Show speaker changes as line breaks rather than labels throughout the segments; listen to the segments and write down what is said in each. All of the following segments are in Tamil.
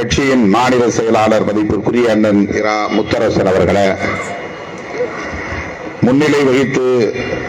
கட்சியின் மாநில செயலாளர் மதிப்பிற்குரிய அண்ணன் இரா முத்தரசன் அவர்களை முன்னிலை வகித்து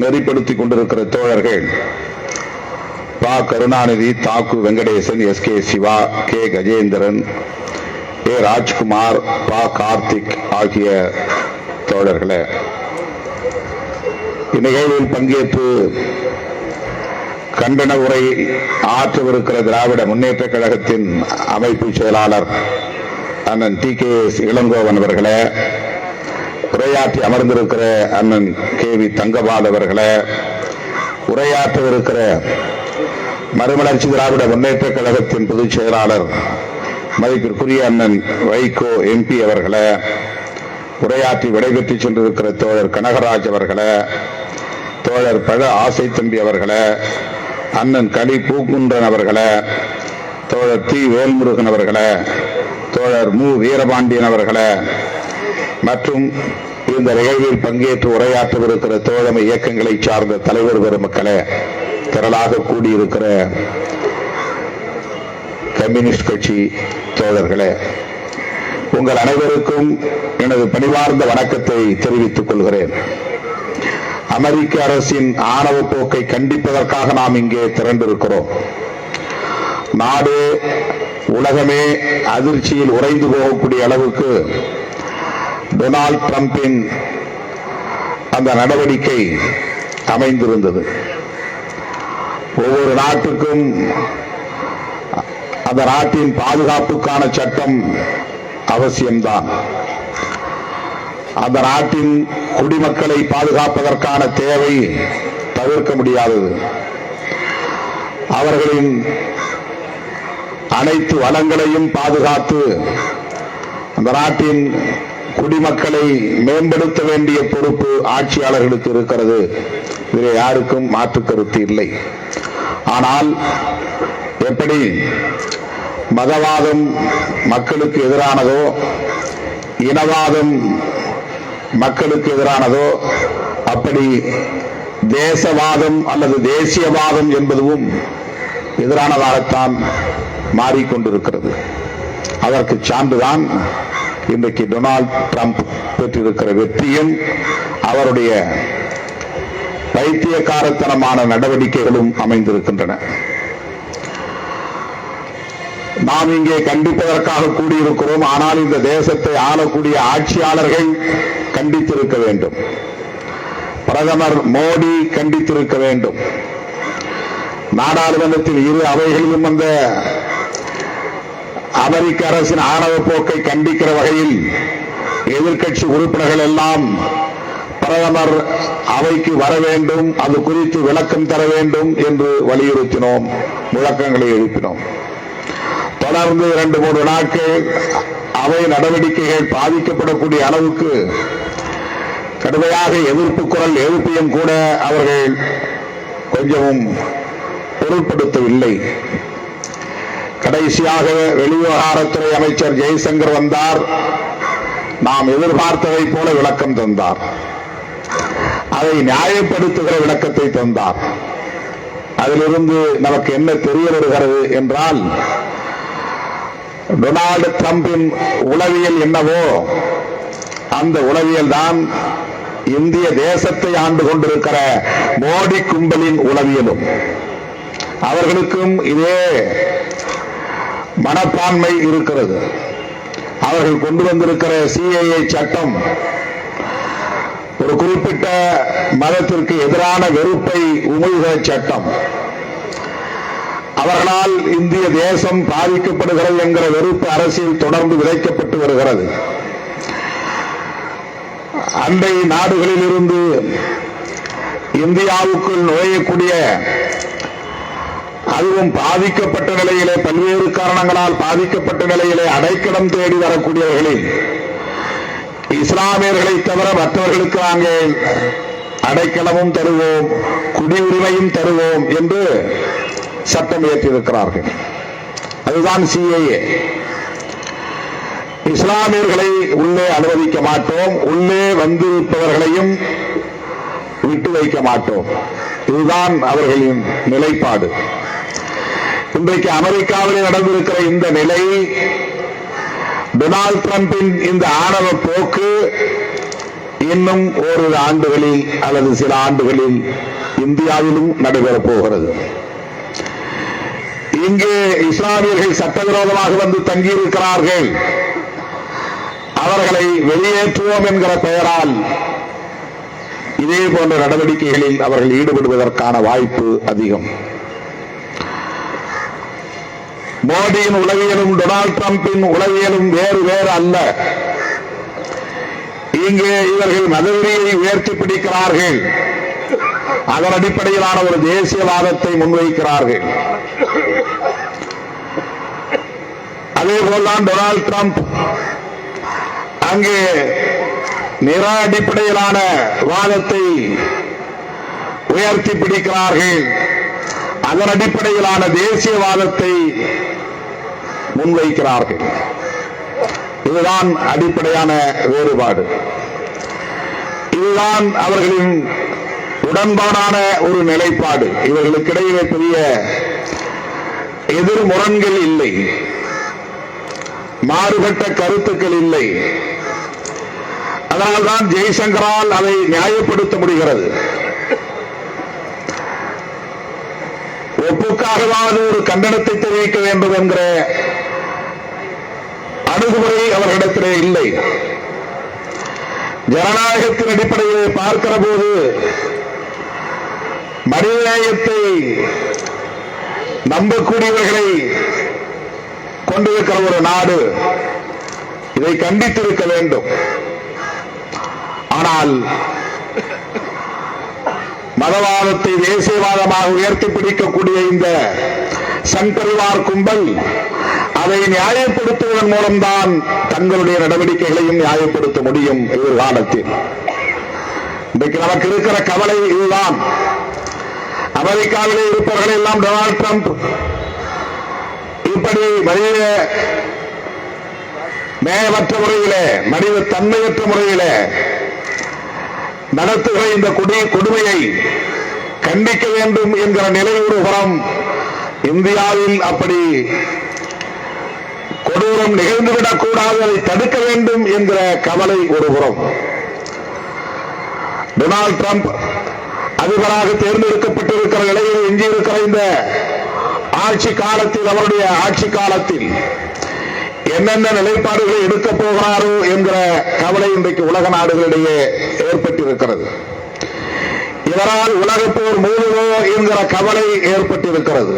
நெறிப்படுத்திக் கொண்டிருக்கிற தோழர்கள் பா. கருணாநிதி தாக்கு Venkatesan S. K. Siva K. Gajendran A. Rajkumar பா. கார்த்திக் ஆகிய தோழர்களே இந்நிகழ்வில் பங்கேற்பு கண்டன உரை ஆற்றவிருக்கிற திராவிட முன்னேற்ற கழகத்தின் அமைப்பு செயலாளர் அண்ணன் டி கே எஸ் இளங்கோவன் அவர்களே உரையாற்றி அமர்ந்திருக்கிற அண்ணன் கே வி தங்கபால் அவர்களே உரையாற்றவிருக்கிற மறுமலர்ச்சி திராவிட முன்னேற்ற கழகத்தின் பொதுச் செயலாளர் மதிப்பிற்குரிய அண்ணன் வைகோ எம்பி அவர்களே உரையாற்றி விடைபெற்று சென்றிருக்கிற தோழர் கனகராஜ் அவர்களே தோழர் பழ ஆசை தம்பி அவர்களே அண்ணன் களி பூக்குன்றன் அவர்களை தோழர் தி வேல்முருகன் அவர்களை தோழர் மு. வீரபாண்டியன் அவர்களை மற்றும் இந்த நிகழ்வில் பங்கேற்று உரையாற்றவிருக்கிற தோழமை இயக்கங்களை சார்ந்த தலைவர் பெருமக்களே திரளாக கூடியிருக்கிற கம்யூனிஸ்ட் கட்சி தோழர்களே உங்கள் அனைவருக்கும் எனது பணிவார்ந்த வணக்கத்தை தெரிவித்துக் கொள்கிறேன். அமெரிக்க அரசின் ஆணவ போக்கை கண்டிப்பதற்காக நாம் இங்கே திரண்டிருக்கிறோம். நாடு உலகமே அதிர்ச்சியில் உறைந்து போகக்கூடிய அளவுக்கு டொனால்ட் டிரம்பின் அந்த நடவடிக்கை அமைந்திருந்தது. ஒவ்வொரு நாட்டுக்கும் அந்த நாட்டின் பாதுகாப்புக்கான சட்டம் அவசியம்தான். அந்த நாட்டின் குடிமக்களை பாதுகாப்பதற்கான தேவை தவிர்க்க முடியாதது. அவர்களின் அனைத்து வளங்களையும் பாதுகாத்து அந்த நாட்டின் குடிமக்களை மேம்படுத்த வேண்டிய பொறுப்பு ஆட்சியாளர்களுக்கு இருக்கிறது. இதில் யாருக்கும் மாற்று கருத்து இல்லை. ஆனால் எப்படி மதவாதம் மக்களுக்கு எதிரானதோ இனவாதம் மக்களுக்கு எதிரானதோ அப்படி தேசவாதம் அல்லது தேசியவாதம் என்பதும் எதிரானதாகத்தான் மாறிக்கொண்டிருக்கிறது. அதற்கு சான்றுதான் இன்றைக்கு டொனால்ட் ட்ரம்ப் பெற்றிருக்கிற வெற்றியும் அவருடைய பைத்தியக்காரத்தனமான நடவடிக்கைகளும் அமைந்திருக்கின்றன. நாம் இங்கே கண்டிப்பதற்காக கூடியிருக்கிறோம். ஆனால் இந்த தேசத்தை ஆளக்கூடிய ஆட்சியாளர்கள் கண்டித்திருக்க வேண்டும். பிரதமர் மோடி கண்டித்திருக்க வேண்டும். நாடாளுமன்றத்தில் இரு அவைகளிலும் அந்த அமெரிக்க அரசின் ஆணவ போக்கை கண்டிக்கிற வகையில் எதிர்க்கட்சி உறுப்பினர்கள் எல்லாம் பிரதமர் அவைக்கு வர வேண்டும். அது குறித்து விளக்கம் தர வேண்டும் என்று வலியுறுத்தினோம். முழக்கங்களை எழுப்பினோம். தொடர்ந்து இரண்டு மூன்று நாட்கள் அவை நடவடிக்கைகள் பாதிக்கப்படக்கூடிய அளவுக்கு கடுமையாக எதிர்ப்பு குரல் எழுப்பியும் கூட அவர்கள் கொஞ்சமும் பொருட்படுத்தவில்லை கடைசியாக வெளிவிவகாரத்துறை அமைச்சர் ஜெய்சங்கர் வந்தார். நாம் எதிர்பார்த்ததை போல விளக்கம் தந்தார். அதை நியாயப்படுத்துகிற விளக்கத்தை தந்தார். அதிலிருந்து நமக்கு என்ன தெரிய வருகிறது என்றால் டொனால்டு டிரம்பின் உளவியல் என்னவோ அந்த உளவியல் தான் இந்திய தேசத்தை ஆண்டு கொண்டிருக்கிற மோடி கும்பலின் உளவியலும். அவர்களுக்கும் இதே மனப்பான்மை இருக்கிறது. அவர்கள் கொண்டு வந்திருக்கிற சிஏஏ சட்டம் ஒரு குறிப்பிட்ட மதத்திற்கு எதிரான வெறுப்பை உமிழ்கிற சட்டம். அவர்களால் இந்திய தேசம் பாதிக்கப்படுகிறது என்கிற வெறுப்பு அரசியல் தொடர்ந்து விதைக்கப்பட்டு வருகிறது. அண்டை நாடுகளில் இருந்து இந்தியாவுக்குள் நுழையக்கூடிய அதுவும் பாதிக்கப்பட்ட நிலையிலே பல்வேறு காரணங்களால் பாதிக்கப்பட்ட நிலையிலே அடைக்கலம் தேடி வரக்கூடியவர்களில் இஸ்லாமியர்களை தவிர மற்றவர்களுக்கு நாங்கள் அடைக்கலமும் தருவோம் குடியுரிமையும் தருவோம் என்று சட்டம் இயற்றியிருக்கிறார்கள். அதுதான் சிஏஏ இஸ்லாமியர்களை உள்ளே அனுமதிக்க மாட்டோம் உள்ளே வந்திருப்பவர்களையும் விட்டு வைக்க மாட்டோம். இதுதான் அவர்களின் நிலைப்பாடு. இன்றைக்கு அமெரிக்காவில் நடந்திருக்கிற இந்த நிலை டொனால்ட் டிரம்பின் இந்த ஆணவ போக்கு இன்னும் ஓரிரு ஆண்டுகளில் அல்லது சில ஆண்டுகளில் இந்தியாவிலும் நடைபெறப் போகிறது. இங்கே இஸ்லாமியர்கள் சட்டவிரோதமாக வந்து தங்கியிருக்கிறார்கள். அவர்களை வெளியேற்றுவோம் என்கிற பெயரால் இதே போன்ற நடவடிக்கைகளில் அவர்கள் ஈடுபடுவதற்கான வாய்ப்பு அதிகம். மோடியின் உளவியலும் டொனால்ட் டிரம்பின் உளவியலும் வேறு வேறு அல்ல. இங்கே இவர்கள் மதவெறியை உயர்த்தி பிடிக்கிறார்கள். அதன் அடிப்படையிலான ஒரு தேசியவாதத்தை முன்வைக்கிறார்கள். அதே போல்தான் டொனால்டு டிரம்ப் அங்கே நிற அடிப்படையிலான வாதத்தை உயர்த்தி பிடிக்கிறார்கள். அதன் அடிப்படையிலான தேசியவாதத்தை முன்வைக்கிறார்கள். இதுதான் அடிப்படையான வேறுபாடு. இதுதான் அவர்களின் உடன்பாடான ஒரு நிலைப்பாடு. இவர்களுக்கிடையே பெரிய எதிர்முரண்கள் இல்லை. மாறுபட்ட கருத்துக்கள் இல்லை. அதனால்தான் ஜெய்சங்கரால் அதை நியாயப்படுத்த முடிகிறது. ஒப்புக்காகவாவது ஒரு கண்டனத்தை தெரிவிக்க வேண்டும் என்கிற அணுகுமுறை அவர்களிடத்திலே இல்லை. ஜனநாயகத்தின் அடிப்படையிலே பார்க்கிற போது மனிதநேயத்தை நம்பக்கூடியவர்களை கொண்டிருக்கிற ஒரு நாடு இதை கண்டித்திருக்க வேண்டும். ஆனால் மதவாதத்தை தேசியவாதமாக உயர்த்தி பிடிக்கக்கூடிய இந்த சங்கரிவார் கும்பல் அதை நியாயப்படுத்துவதன் மூலம்தான் தங்களுடைய நடவடிக்கைகளையும் நியாயப்படுத்த முடியும். எதிர்காலத்தில் இன்றைக்கு நமக்கு இருக்கிற கவலை இதுதான். அமெரிக்காவிலே இருப்பவர்கள் எல்லாம் டொனால்ட் ட்ரம்ப். இப்படி மனித நேயமற்ற முறையிலே மனித தன்மையற்ற முறையிலே நடத்துகிற இந்த கொடி கொடுமையை கண்டிக்க வேண்டும் என்கிற நிலை ஒருபுறம் இந்தியாவில் அப்படி கொடூரம் நிகழ்ந்துவிடக் கூடாது அதை தடுக்க வேண்டும் என்கிற கவலை ஒரு புறம். டொனால்ட் ட்ரம்ப் அதிபராக தேர்ந்தெடுக்கப்பட்டிருக்கிற நிலையில் எஞ்சியிருக்கிற இந்த ஆட்சி காலத்தில் அவருடைய ஆட்சி காலத்தில் என்னென்ன நிலைப்பாடுகளை எடுக்க போகிறாரோ என்கிற கவலை இன்றைக்கு உலக நாடுகளிடையே ஏற்பட்டிருக்கிறது. இவரால் உலகப்போர் மூடுவோ என்கிற கவலை ஏற்பட்டிருக்கிறது.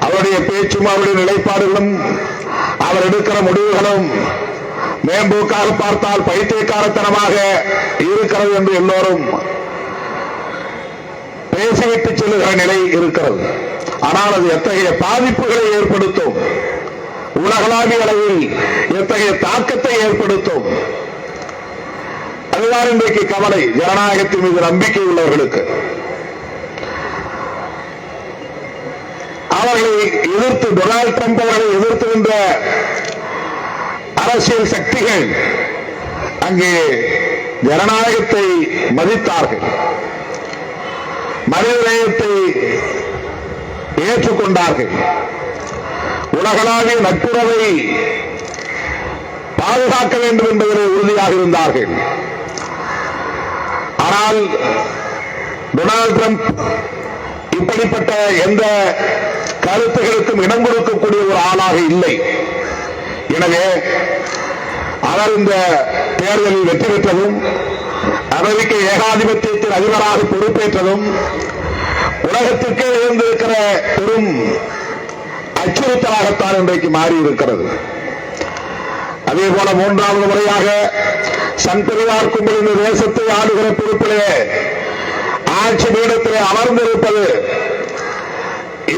அவருடைய பேச்சும் அவருடைய நிலைப்பாடுகளும் அவர் எடுக்கிற முடிவுகளும் மேம்போக்காக பார்த்தால் பைத்தியக்காரத்தனமாக இருக்கிறது என்று எல்லோரும் பேசிவிட்டு செல்லுகிற நிலை இருக்கிறது. ஆனால் அது எத்தகைய பாதிப்புகளை ஏற்படுத்தும்? உலகளாவிய அளவில் எத்தகைய தாக்கத்தை ஏற்படுத்தும்? அதுதான் இன்றைக்கு கவலை. ஜனநாயகத்தின் மீது நம்பிக்கை உள்ளவர்களுக்கு. அவர்களை எதிர்த்து டொனால்ட் ட்ரம்ப் அவர்களை எதிர்த்து நின்ற அரசியல் சக்திகள் அங்கே ஜனநாயகத்தை மதித்தார்கள். மனிதநேயத்தை ஏற்றுக்கொண்டார்கள். உலகளாவிய நட்புறவை பாதுகாக்க வேண்டும் என்பதில் உறுதியாக இருந்தார்கள். ஆனால் டொனால்ட் ட்ரம்ப் இப்படிப்பட்ட எந்த கருத்துகளுக்கும் இடம் கொடுக்கக்கூடிய ஒரு ஆளாக இல்லை. எனவே அவர் இந்த தேர்தலில் வெற்றி பெற்றதும் அமெரிக்க ஏகாதிபத்தியத்தின் அதிபராக பொறுப்பேற்றதும் உலகத்திற்கே இருந்திருக்கிற பெரும் அச்சுறுத்தலாகத்தான் இன்றைக்கு மாறி இருக்கிறது அதே போல மூன்றாவது முறையாக சன் பெரியார் கும்பலின் தேசத்தை ஆளுகிற பொறுப்பிலே ஆட்சி பீடத்திலே அமர்ந்திருப்பது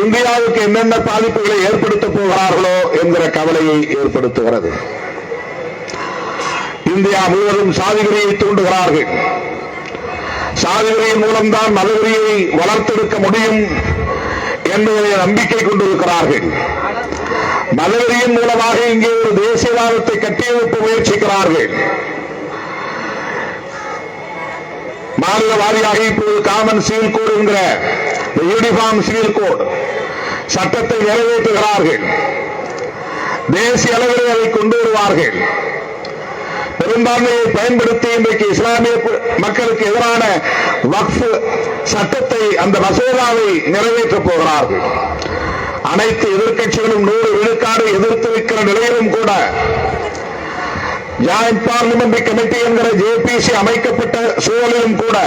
இந்தியாவுக்கு என்னென்ன பாதிப்புகளை ஏற்படுத்தப் போகிறார்களோ என்கிற கவலையை ஏற்படுத்துகிறது. இந்தியா முழுவதும் சாதிகிரியை தூண்டுகிறார்கள். சாதிகிரியின் மூலம்தான் மதகிரியை வளர்த்தெடுக்க முடியும் என்பதை நம்பிக்கை கொண்டிருக்கிறார்கள். மதவெறியின் மூலமாக இங்கே ஒரு தேசியவாதத்தை கட்டியெழுப்ப முயற்சிக்கிறார்கள். மாநில வாரியாக இப்போது காமன் சிவில் கோடு என்கிற யூனிஃபார்ம் சிவில் கோடு சட்டத்தை நிறைவேற்றுகிறார்கள். தேசிய அளவில் அதை கொண்டு வருவார்கள். பெரும்பான்மையை பயன்படுத்தி இன்றைக்கு இஸ்லாமிய மக்களுக்கு எதிரான வக்ஃப் சட்டத்தை அந்த மசோதாவை நிறைவேற்றப் போகிறார்கள். அனைத்து எதிர்க்கட்சிகளும் நூறு விழுக்காடு எதிர்த்து நிற்கிற நிலையிலும் கூட ஜாயிண்ட் பார்லிமெண்டரி கமிட்டி என்கிற ஜேபிசி அமைக்கப்பட்ட சூழலிலும் கூட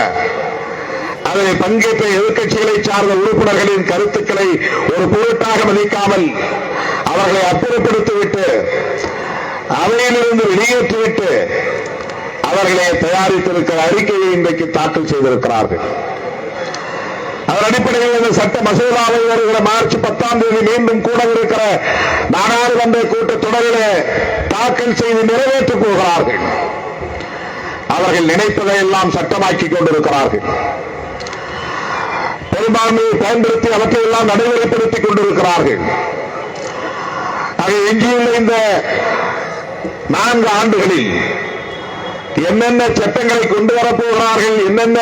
அதில் பங்கேற்ற எதிர்க்கட்சிகளை சார்ந்த உறுப்பினர்களின் கருத்துக்களை ஒரு பொருட்டாக மதிக்காமல் அவர்களை அப்புறப்படுத்திவிட்டு அவையிலிருந்து வெளியேற்றிவிட்டு அவர்களை தயாரித்திருக்கிற அறிக்கையை இன்றைக்கு தாக்கல் செய்திருக்கிறார்கள். அதன் அடிப்படையில் இந்த சட்ட மசோதாவை வருகிற மார்ச் பத்தாம் தேதி மீண்டும் கூட இருக்கிற நாடாளுமன்ற கூட்டத் தொடரிலே தாக்கல் செய்து நிறைவேற்றப் போகிறார்கள். அவர்கள் நினைப்பதை எல்லாம் சட்டமாக்கிக் கொண்டிருக்கிறார்கள். பெரும்பான்மையை பயன்படுத்தி அவற்றை எல்லாம் நடைமுறைப்படுத்திக் கொண்டிருக்கிறார்கள். ஆக எஞ்சியுள்ள இந்த நான்கு ஆண்டுகளில் என்னென்ன சட்டங்களை கொண்டு வரப்போகிறார்கள் என்னென்ன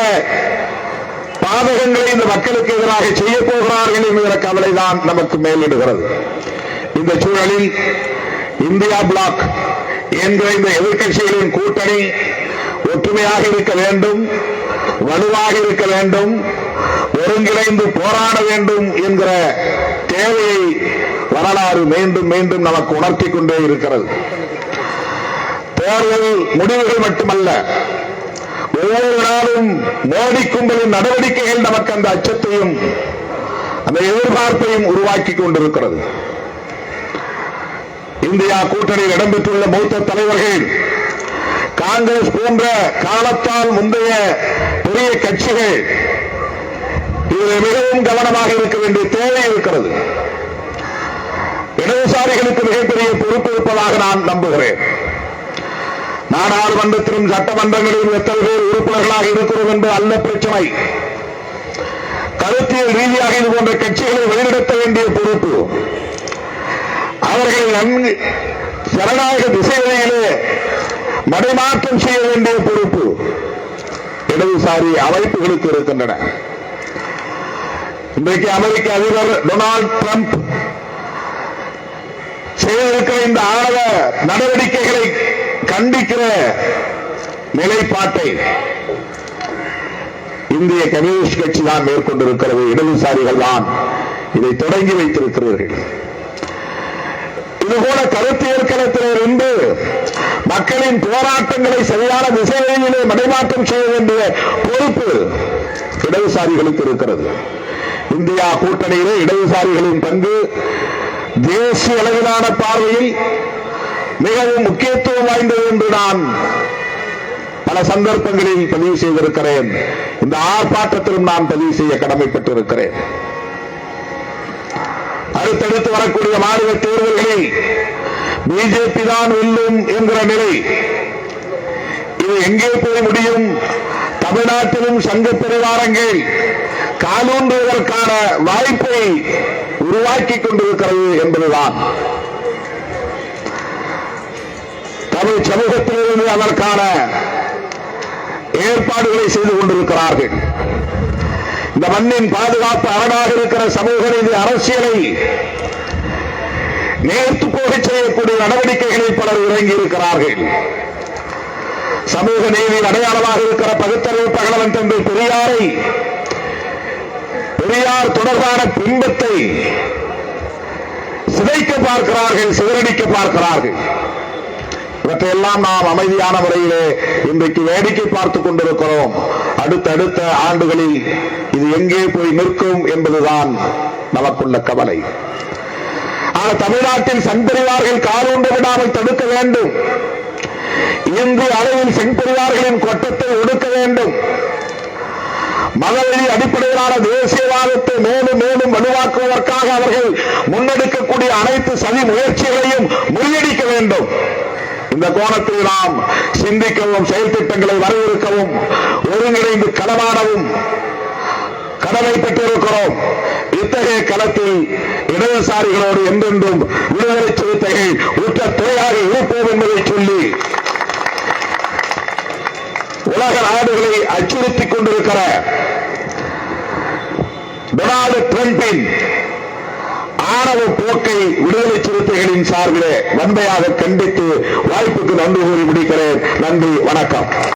பாதகங்களை இந்த மக்களுக்கு எதிராக செய்ய போகிறார்கள் என்கிற கவலைதான் நமக்கு மேலிடுகிறது. இந்த சூழலில் இந்தியா பிளாக் என்கிற இந்த எதிர்க்கட்சிகளின் கூட்டணி ஒற்றுமையாக இருக்க வேண்டும். வலுவாக இருக்க வேண்டும் ஒருங்கிணைந்து போராட வேண்டும் என்கிற தேவையை வரலாறு மீண்டும் மீண்டும் நமக்கு உணர்த்தி கொண்டே இருக்கிறது. தேர்தல் முடிவுகள் மட்டுமல்ல ஒவ்வொரு நாளும் மோடி கும்பலின் நடவடிக்கைகள் நமக்கு அந்த அச்சத்தையும் அந்த எதிர்பார்ப்பையும் உருவாக்கி கொண்டிருக்கிறது. இந்தியா கூட்டணியில் இடம்பெற்றுள்ள மூத்த தலைவர்கள் காங்கிரஸ் போன்ற காலத்தால் முந்தைய பெரிய கட்சிகள் இதில் மிகவும் கவனமாக இருக்க வேண்டிய தேவை இருக்கிறது. இடதுசாரிகளுக்கு மிகப்பெரிய பொறுப்பு இருப்பதாக நான் நம்புகிறேன். நாடாளுமன்றத்திலும் சட்டமன்றங்களிலும் எத்தனை பேர் உறுப்பினர்களாக இருக்கிறோம் என்பது அல்ல பிரச்சனை. கருத்தியல் ரீதியாக இது போன்ற கட்சிகளை வழிநடத்த வேண்டிய பொறுப்பு. அவர்களை நன்கு ஜனநாயக திசைகளிலே மடைமாற்றம் செய்ய வேண்டிய பொறுப்பு இடதுசாரி அமைப்புகளுக்கு இருக்கின்றன. இன்றைக்கு அமெரிக்க அதிபர் டொனால்ட் டிரம்ப் செய்திருக்கிற இந்த ஆணவ நடவடிக்கைகளை கண்டிக்கிற நிலைப்பாட்டை இந்திய கம்யூனிஸ்ட் கட்சி தான் மேற்கொண்டிருக்கிறது. இடதுசாரிகள் தான் இதை தொடங்கி வைத்திருக்கிறீர்கள். இதுபோல கருத்தியல் களத்தில் இருந்து மக்களின் போராட்டங்களை சரியான திசைகளிலே மடைமாற்றம் செய்ய வேண்டிய பொறுப்பு இடதுசாரிகளுக்கு இருக்கிறது. இந்தியா கூட்டணியிலே இடதுசாரிகளின் பங்கு தேசிய அளவிலான பார்வையில் மிகவும் முக்கியத்துவம் வாய்ந்தது என்று நான் பல சந்தர்ப்பங்களில் பதிவு செய்திருக்கிறேன். இந்த ஆர்ப்பாட்டத்திலும் நான் பதிவு செய்ய கடமைப்பட்டிருக்கிறேன். அடுத்தடுத்து வரக்கூடிய மாநில தேர்தல்களில் பிஜேபி தான் வெல்லும் என்கிற நிலை. இது எங்கே போய் முடியும்? தமிழ்நாட்டிலும் சங்க பரிவாரங்கள் காலூன்றுவதற்கான வாய்ப்பை உருவாக்கிக் கொண்டிருக்கிறது என்பதுதான். தமிழ் சமூகத்திலிருந்து அதற்கான ஏற்பாடுகளை செய்து கொண்டிருக்கிறார்கள். இந்த மண்ணின் பாதுகாப்பு அரணாக இருக்கிற சமூக நீதி அரசியலை நேர்த்து போகச் செய்யக்கூடிய நடவடிக்கைகளில் பலர் இறங்கி இருக்கிறார்கள் சமூக நீதி அடையாளமாக இருக்கிற பகுத்தறிவு பகலவன் தந்தை பெரியாரை பெரியார் தொடர்பான பிம்பத்தை சிதைக்க பார்க்கிறார்கள் சிதறடிக்க பார்க்கிறார்கள். இவற்றையெல்லாம் நாம் அமைதியான முறையிலே இன்றைக்கு வேடிக்கை பார்த்துக் கொண்டிருக்கிறோம். அடுத்தடுத்த ஆண்டுகளில் இது எங்கே போய் நிற்கும் என்பதுதான் நமக்குள்ள கவலை. ஆனால் தமிழ்நாட்டில் சண்பரிவார்கள் காலூண்டு விடாமல் தடுக்க வேண்டும். இந்திய அளவில் செம்பரிவார்களின் கொட்டத்தை ஒடுக்க வேண்டும். மதவெளி அடிப்படையிலான தேசியவாதத்தை மேலும் மேலும் வலுவாக்குவதற்காக அவர்கள் முன்னெடுக்கக்கூடிய அனைத்து சதி முயற்சிகளையும் முறியடிக்க வேண்டும். இந்த கோணத்தில் நாம் சிந்திக்கவும் செயல் திட்டங்களை வரையறுக்கவும் ஒருங்கிணைந்து களமாடவும் கடமை பெற்றிருக்கிறோம். இத்தகைய களத்தில் இடதுசாரிகளோடு என்றென்றும் விடுதலை சிறுத்தைகள் உற்ற துணையாக இருப்போம் என்பதை சொல்லி உலக நாடுகளை அச்சுறுத்திக் கொண்டிருக்கிற டொனால்டு டிரம்பின் ஆணவ போக்கை விடுதலை சிறுத்தைகளின் சார்பிலே வன்மையாக கண்டித்து வாய்ப்புக்கு நன்றி கூறி முடிக்கிறேன். நன்றி வணக்கம்.